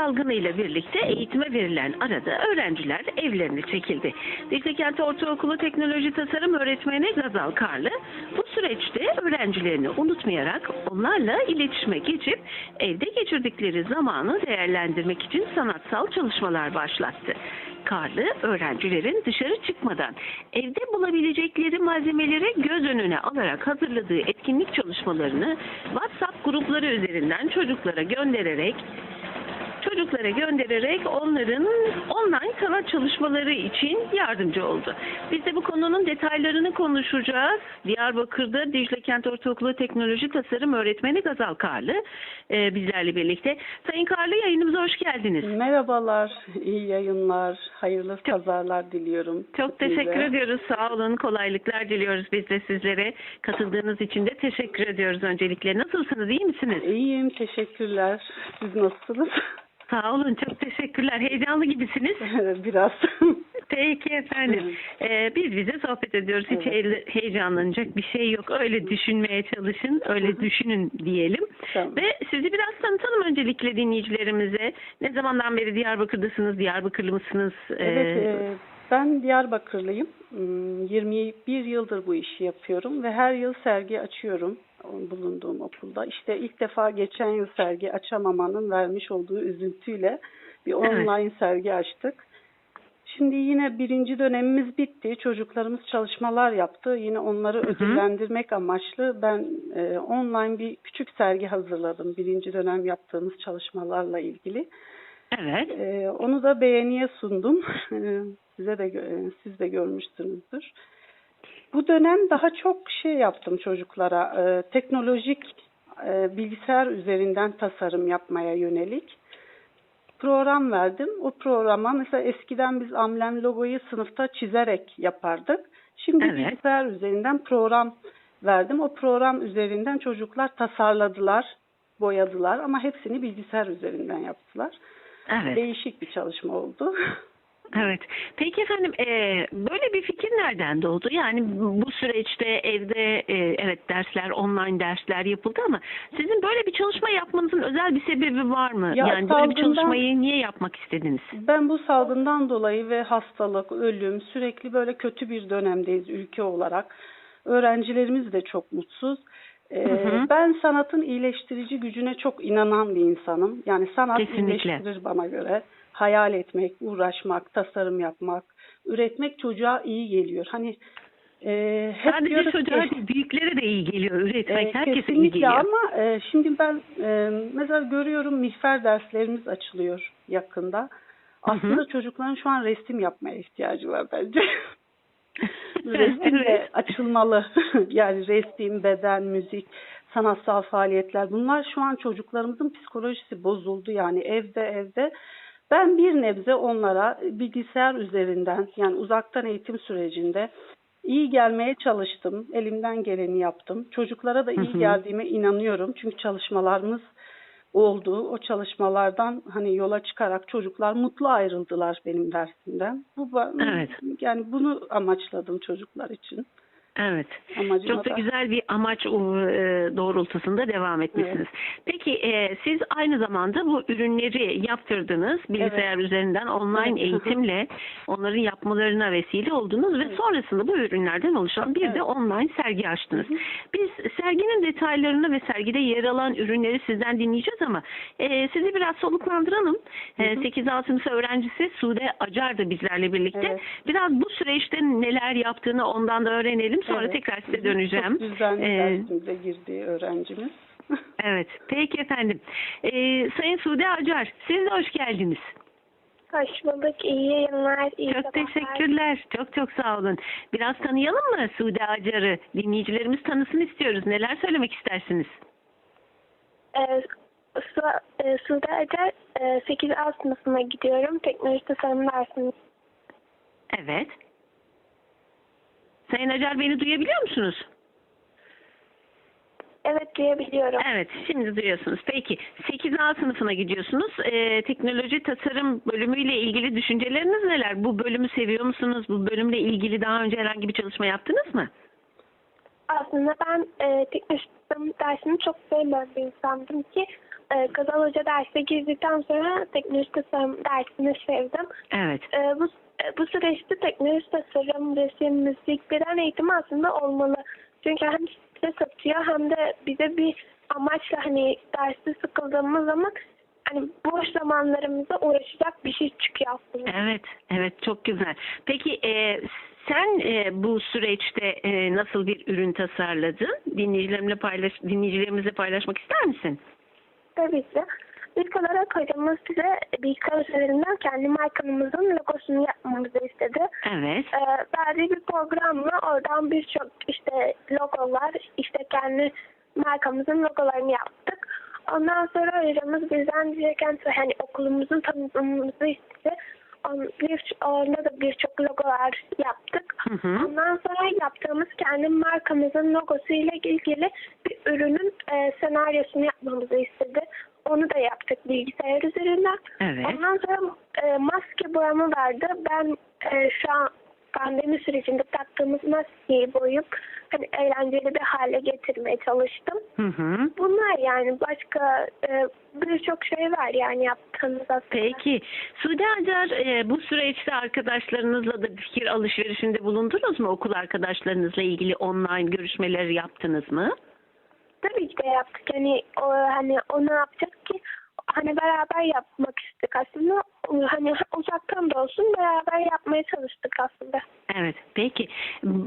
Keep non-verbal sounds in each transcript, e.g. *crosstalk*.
salgını ile birlikte eğitime verilen arada öğrenciler evlerine çekildi. Dicle Kent Ortaokulu Teknoloji Tasarım Öğretmeni Gazal Karlı bu süreçte öğrencilerini unutmayarak onlarla iletişime geçip evde geçirdikleri zamanı değerlendirmek için sanatsal çalışmalar başlattı. Karlı öğrencilerin dışarı çıkmadan evde bulabilecekleri malzemeleri göz önüne alarak hazırladığı etkinlik çalışmalarını WhatsApp grupları üzerinden çocuklara göndererek çocuklara göndererek onların online sanat çalışmaları için yardımcı oldu. Biz de bu konunun detaylarını konuşacağız. Diyarbakır'da Dicle Kent Ortaokulu Teknoloji Tasarım Öğretmeni Gazal Karlı e, bizlerle birlikte. Sayın Karlı yayınımıza hoş geldiniz. Merhabalar, iyi yayınlar, hayırlı pazarlar diliyorum. Çok teşekkür size. ediyoruz. Sağ olun. Kolaylıklar diliyoruz biz de sizlere. Katıldığınız için de teşekkür ediyoruz öncelikle. Nasılsınız? İyi misiniz? İyiyim, teşekkürler. Siz nasılsınız? Sağ olun. Çok teşekkürler. Heyecanlı gibisiniz. *laughs* Biraz. *laughs* Peki efendim. Ee, biz bize sohbet ediyoruz. Hiç he- heyecanlanacak bir şey yok. Öyle düşünmeye çalışın. Öyle düşünün diyelim. Tamam. Ve sizi biraz tanıtalım öncelikle dinleyicilerimize. Ne zamandan beri Diyarbakır'dasınız? Diyarbakırlı mısınız? Ee, Evet, e, ben Diyarbakırlıyım. Hmm, 21 yıldır bu işi yapıyorum ve her yıl sergi açıyorum bulunduğum okulda. İşte ilk defa geçen yıl sergi açamamanın vermiş olduğu üzüntüyle bir online sergi açtık. Şimdi yine birinci dönemimiz bitti. Çocuklarımız çalışmalar yaptı. Yine onları ödüllendirmek amaçlı ben e, online bir küçük sergi hazırladım. Birinci dönem yaptığımız çalışmalarla ilgili. Evet. Ee, onu da beğeniye sundum. *laughs* Size de e, siz de görmüşsünüzdür. Bu dönem daha çok şey yaptım çocuklara. e, teknolojik e, bilgisayar üzerinden tasarım yapmaya yönelik program verdim. O programa mesela eskiden biz amblem logoyu sınıfta çizerek yapardık. Şimdi Evet. bilgisayar üzerinden program verdim. O program üzerinden çocuklar tasarladılar, boyadılar ama hepsini bilgisayar üzerinden yaptılar. Evet. Değişik bir çalışma oldu. *laughs* Evet. Peki efendim e, böyle bir fikir nereden doğdu? Yani bu süreçte evde e, evet dersler online dersler yapıldı ama sizin böyle bir çalışma yapmanızın özel bir sebebi var mı? Ya yani böyle bir çalışmayı niye yapmak istediniz? Ben bu salgından dolayı ve hastalık, ölüm sürekli böyle kötü bir dönemdeyiz ülke olarak. Öğrencilerimiz de çok mutsuz. Ee, Hı hı. Ben sanatın iyileştirici gücüne çok inanan bir insanım. Yani sanat Kesinlikle. iyileştirir bana göre. Hayal etmek, uğraşmak, tasarım yapmak, üretmek çocuğa iyi geliyor. Hani e, hep Sadece diyoruz çocuğa ki, büyüklere de iyi geliyor. Üretmek e, herkese iyi geliyor. ama e, şimdi ben e, mesela görüyorum mihver derslerimiz açılıyor yakında. Aslında çocukların şu an resim yapmaya ihtiyacı var bence. *laughs* resim de açılmalı. *laughs* yani resim, beden, müzik, sanatsal faaliyetler bunlar şu an çocuklarımızın psikolojisi bozuldu yani evde evde. Ben bir nebze onlara bilgisayar üzerinden yani uzaktan eğitim sürecinde iyi gelmeye çalıştım. Elimden geleni yaptım. Çocuklara da iyi geldiğime inanıyorum. Çünkü çalışmalarımız oldu. O çalışmalardan hani yola çıkarak çocuklar mutlu ayrıldılar benim dersimden. Bu Evet. yani bunu amaçladım çocuklar için. Evet. Amacıma Çok da güzel bir amaç e, doğrultusunda devam etmişsiniz. Peki e, siz aynı zamanda bu ürünleri yaptırdınız. Bilgisayar üzerinden online Evet, hı hı. eğitimle *laughs* onların yapmalarına vesile oldunuz ve sonrasında bu ürünlerden oluşan bir de Evet. online sergi açtınız. Biz serginin detaylarını ve sergide yer alan ürünleri sizden dinleyeceğiz ama e, sizi biraz soluklandıralım. E, 8. sınıf öğrencisi Sude Acar da bizlerle birlikte. Evet. Biraz bu süreçte neler yaptığını ondan da öğrenelim. Sonra Evet. tekrar size döneceğim. Çok düzenli Ee, dersimize girdi öğrencimiz. *laughs* evet. Peki efendim. Ee, Sayın Sude Acar, siz de hoş geldiniz. Hoş bulduk. İyi yayınlar. iyi Çok sabahlar. teşekkürler. Çok çok sağ olun. Biraz tanıyalım mı Sude Acar'ı? Dinleyicilerimiz tanısın istiyoruz. Neler söylemek istersiniz? Ee, Su, e, Sude Acar, e, 8 A sınıfına gidiyorum. Teknoloji tasarım dersinde. Evet. Sayın Acar beni duyabiliyor musunuz? Evet duyabiliyorum. Evet, şimdi duyuyorsunuz. Peki, 8A sınıfına gidiyorsunuz. Ee, teknoloji tasarım bölümüyle ilgili düşünceleriniz neler? Bu bölümü seviyor musunuz? Bu bölümle ilgili daha önce herhangi bir çalışma yaptınız mı? Aslında ben e, teknoloji tasarım dersini çok sevmeyen bir insandım ki e, Gazal Hoca derse girdikten sonra teknoloji tasarım dersini sevdim. Evet. E, bu bu süreçte teknoloji tasarım, resim, müzik, beden eğitimi aslında olmalı. Çünkü hem stres atıyor hem de bize bir amaçla hani derste sıkıldığımız zaman hani boş zamanlarımızda uğraşacak bir şey çıkıyor aslında. Evet, evet çok güzel. Peki e, sen e, bu süreçte e, nasıl bir ürün tasarladın? Dinleyicilerimle paylaş, dinleyicilerimizle paylaşmak ister misin? Tabii ki. İlk olarak hocamız bize bilgisayar üzerinden kendi markamızın logosunu yapmamızı istedi. Evet. Ee, verdiği bir programla oradan birçok işte logolar, işte kendi markamızın logolarını yaptık. Ondan sonra hocamız bizden gereken hani okulumuzun tanıtımımızı istedi. Bir, orada da birçok logolar yaptık. Hı hı. Ondan sonra yaptığımız kendi markamızın logosu ile ilgili bir ürünün e, senaryosunu yapmamızı istedi. Onu da yaptık bilgisayar üzerinden. Evet. Ondan sonra e, maske boyamı verdi. Ben e, şu an pandemi sürecinde taktığımız maskeyi boyayıp hani eğlenceli bir hale getirmeye çalıştım. Hı hı. Bunlar yani başka e, birçok şey var yani yaptığımız aslında. Peki. Sude Acar e, bu süreçte arkadaşlarınızla da fikir alışverişinde bulundunuz mu? Okul arkadaşlarınızla ilgili online görüşmeler yaptınız mı? Tabii ki de yaptık. Hani o hani o ne yapacak ki? Hani beraber yapmak istedik aslında. Hani uzaktan da olsun beraber yapmaya çalıştık aslında. Evet, peki.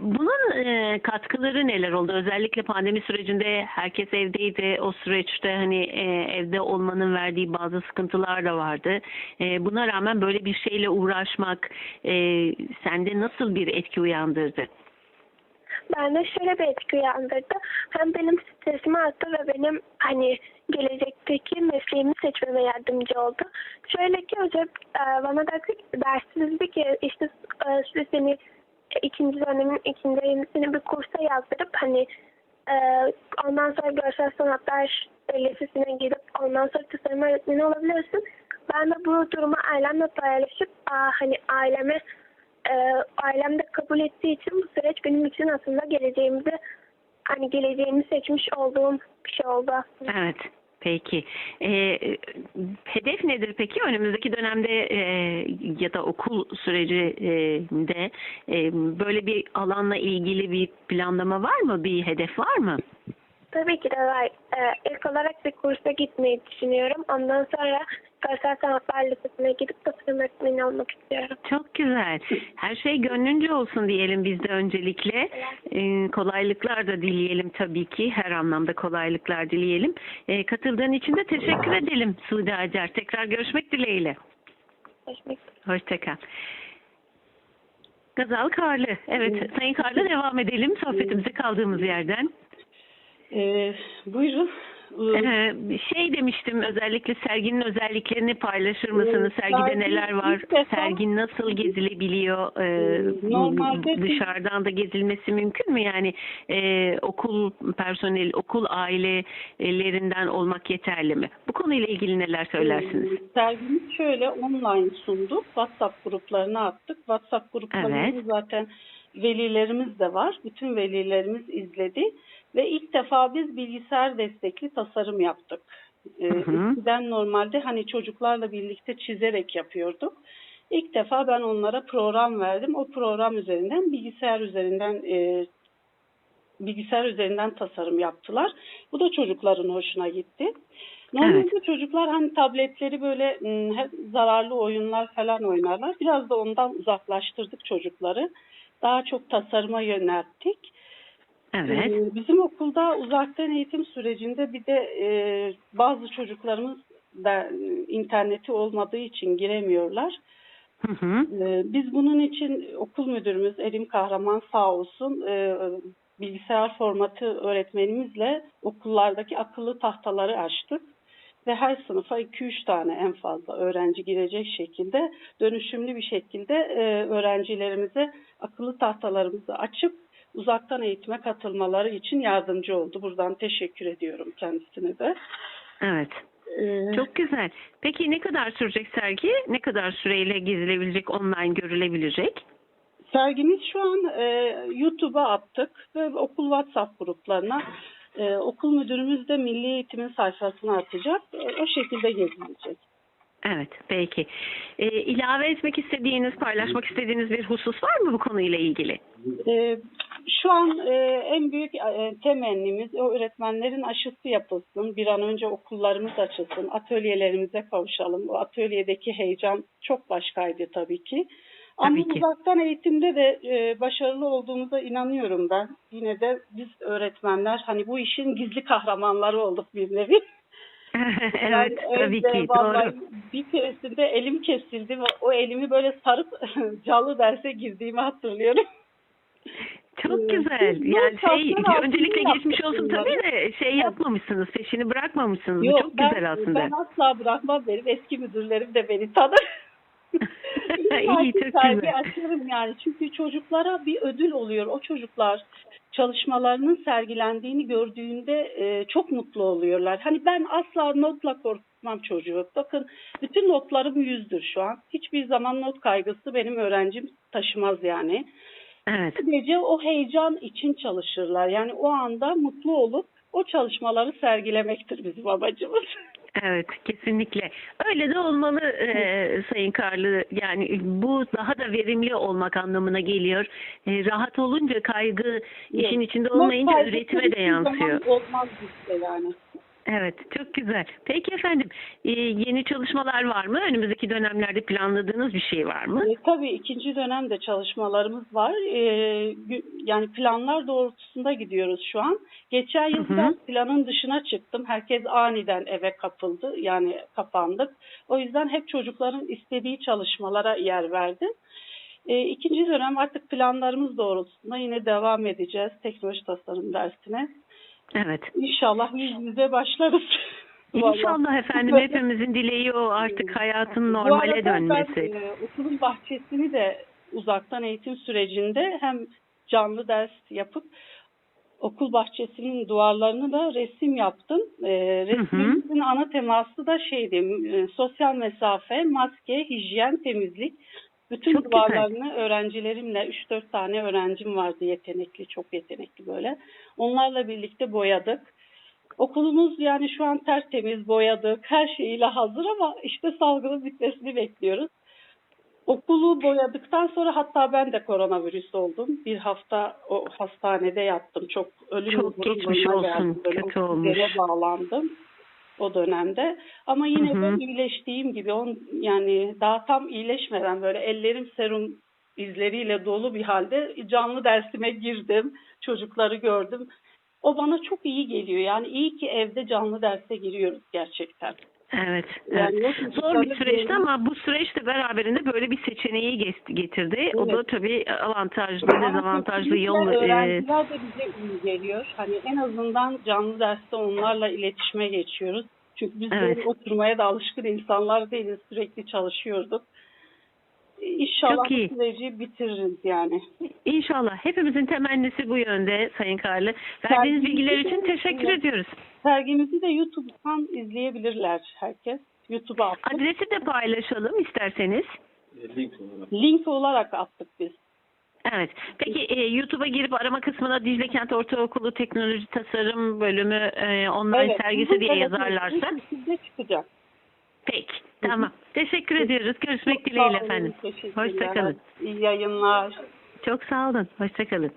Bunun e, katkıları neler oldu? Özellikle pandemi sürecinde herkes evdeydi. O süreçte hani e, evde olmanın verdiği bazı sıkıntılar da vardı. E, buna rağmen böyle bir şeyle uğraşmak e, sende nasıl bir etki uyandırdı? Bende şöyle bir etki uyandırdı. Hem benim stresimi arttı ve benim hani gelecekteki mesleğimi seçmeme yardımcı oldu. Şöyle ki hoca e, bana da dersi dedi ki işte e, seni ikinci dönemin ikinci seni bir kursa yazdırıp hani e, ondan sonra görsel sanatlar lisesine gidip ondan sonra tasarım öğretmeni olabilirsin. Ben de bu durumu ailemle paylaşıp hani aileme e, ailem de kabul ettiği için bu süreç benim için aslında geleceğimizi hani geleceğimi seçmiş olduğum bir şey oldu aslında. Evet. Peki. E, hedef nedir peki? Önümüzdeki dönemde e, ya da okul sürecinde e, böyle bir alanla ilgili bir planlama var mı? Bir hedef var mı? Tabii ki de var. Ee, ilk olarak bir kursa gitmeyi düşünüyorum. Ondan sonra Görsel Sanatlar Lisesi'ne gidip tasarım öğretmeni olmak istiyorum. Çok güzel. Her şey gönlünce olsun diyelim biz de öncelikle. Ee, kolaylıklar da dileyelim tabii ki. Her anlamda kolaylıklar dileyelim. Ee, katıldığın için de teşekkür edelim Sude Acar. Tekrar görüşmek dileğiyle. Görüşmek Hoşçakal. Gazal Karlı. Evet, Sayın Karlı devam edelim sohbetimize kaldığımız yerden. Ee, buyurun. Ee, Ee, şey demiştim özellikle serginin özelliklerini paylaşır mısınız? Ee, Sergide sergi neler var? defa- Sergi nasıl gezilebiliyor? Ee, normalde- dışarıdan da gezilmesi mümkün mü? Yani e, okul personel, okul ailelerinden olmak yeterli mi? Bu konuyla ilgili neler söylersiniz? Ee, Sergimiz şöyle online sunduk. WhatsApp gruplarına attık. WhatsApp gruplarında Evet. zaten velilerimiz de var. Bütün velilerimiz izledi. Ve ilk defa biz bilgisayar destekli tasarım yaptık. Ee, eskiden normalde hani çocuklarla birlikte çizerek yapıyorduk. İlk defa ben onlara program verdim. O program üzerinden bilgisayar üzerinden e, bilgisayar üzerinden tasarım yaptılar. Bu da çocukların hoşuna gitti. Normalde çocuklar hani tabletleri böyle ım, hep zararlı oyunlar falan oynarlar. Biraz da ondan uzaklaştırdık çocukları. Daha çok tasarıma yönelttik. Evet. Ee, Bizim okulda uzaktan eğitim sürecinde bir de e, bazı çocuklarımız da e, interneti olmadığı için giremiyorlar. Hı hı. Ee, Biz bunun için okul müdürümüz Erim Kahraman sağ olsun e, bilgisayar formatı öğretmenimizle okullardaki akıllı tahtaları açtık. Ve her sınıfa 2-3 tane en fazla öğrenci girecek şekilde dönüşümlü bir şekilde e, öğrencilerimize akıllı tahtalarımızı açıp uzaktan eğitime katılmaları için yardımcı oldu. Buradan teşekkür ediyorum kendisine de. Evet. Ee, Çok güzel. Peki ne kadar sürecek sergi? Ne kadar süreyle gezilebilecek, online görülebilecek? Sergimiz şu an e, YouTube'a attık ve okul WhatsApp gruplarına E, okul müdürümüz de Milli Eğitim'in sayfasına atacak. E, o şekilde gezilecek. Evet, peki. Ee, ilave etmek istediğiniz, paylaşmak istediğiniz bir husus var mı bu konuyla ilgili? Ee, şu an e, en büyük e, temennimiz o öğretmenlerin aşısı yapılsın. Bir an önce okullarımız açılsın. Atölyelerimize kavuşalım. O atölyedeki heyecan çok başkaydı tabii ki. Ama Tabii ki. uzaktan eğitimde de e, başarılı olduğumuza inanıyorum ben. Yine de biz öğretmenler hani bu işin gizli kahramanları olduk bir nevi. *laughs* evet, tabii evde ki, doğru. Bir keresinde elim kesildi ve o elimi böyle sarıp *laughs* canlı derse girdiğimi hatırlıyorum. Çok Ee, güzel. Yani şey, öncelikle geçmiş olsun tabii de şey yapmamışsınız, peşini bırakmamışsınız. Yok, çok ben, güzel aslında. Ben asla bırakmam benim eski müdürlerim de beni tanır. *laughs* İyi, çok sergi açarım yani. Çünkü çocuklara bir ödül oluyor. O çocuklar çalışmalarının sergilendiğini gördüğünde e, çok mutlu oluyorlar. Hani ben asla notla korkmam çocuğu. Bakın bütün notlarım yüzdür şu an. Hiçbir zaman not kaygısı benim öğrencim taşımaz yani. Evet. Sadece o heyecan için çalışırlar. Yani o anda mutlu olup o çalışmaları sergilemektir bizim amacımız. Evet, kesinlikle. Öyle de olmalı e, Sayın Karlı. Yani bu daha da verimli olmak anlamına geliyor. E, rahat olunca kaygı işin içinde olmayınca üretime de yansıyor. Olmaz bizde yani. Evet, çok güzel. Peki efendim, e, yeni çalışmalar var mı? Önümüzdeki dönemlerde planladığınız bir şey var mı? E, tabii ikinci dönemde çalışmalarımız var. E, yani planlar doğrultusunda gidiyoruz şu an. Geçen yıl biraz planın dışına çıktım. Herkes aniden eve kapıldı. Yani kapandık. O yüzden hep çocukların istediği çalışmalara yer verdim. E, ikinci dönem artık planlarımız doğrultusunda yine devam edeceğiz teknoloji tasarım dersine. Evet. İnşallah yüz yüze başlarız. İnşallah efendim hepimizin dileği o artık hayatın Bu normale arada dönmesi. Ben e, okulun bahçesini de uzaktan eğitim sürecinde hem canlı ders yapıp okul bahçesinin duvarlarını da resim yaptım. E, resmimizin ana teması da şeydi e, sosyal mesafe, maske, hijyen, temizlik. Bütün Çok güzel. duvarlarını öğrencilerimle 3-4 tane öğrencim vardı yetenekli, çok yetenekli böyle. Onlarla birlikte boyadık. Okulumuz yani şu an tertemiz boyadık. Her şeyiyle hazır ama işte salgının bitmesini bekliyoruz. Okulu boyadıktan sonra hatta ben de koronavirüs oldum. Bir hafta o hastanede yattım. Çok ölüm Çok geçmiş olsun. Kötü olmuş. bağlandım o dönemde. Ama yine Hı hı. de iyileştiğim gibi on, yani daha tam iyileşmeden böyle ellerim serum izleriyle dolu bir halde canlı dersime girdim. Çocukları gördüm. O bana çok iyi geliyor. Yani iyi ki evde canlı derse giriyoruz gerçekten. Evet. Yani evet. Zor bir süreçti ama bu süreç de beraberinde böyle bir seçeneği getirdi. O Evet. da tabii avantajlı, Ama dezavantajlı yol. e, Öğrenciler de bize iyi geliyor. Hani en azından canlı derste onlarla iletişime geçiyoruz. Çünkü biz Evet. oturmaya da alışkın insanlar değiliz. Sürekli çalışıyorduk. İnşallah Çok iyi. bu süreci bitiririz yani. İnşallah. Hepimizin temennisi bu yönde Sayın Karlı. Verdiğiniz Sergimizi bilgiler için teşekkür Evet. ediyoruz. Sergimizi de YouTube'dan izleyebilirler herkes. YouTube'a attık. Adresi de paylaşalım isterseniz. Link olarak attık biz. Evet. Peki e, YouTube'a girip arama kısmına Dicle Kent Ortaokulu Teknoloji Tasarım Bölümü e, online sergisi Evet, diye evet, yazarlarsa. bir şekilde çıkacak. Peki. Tamam. Teşekkür ediyoruz. Görüşmek Çok dileğiyle efendim. Hoşçakalın. İyi yayınlar. Çok sağ olun. Hoşçakalın.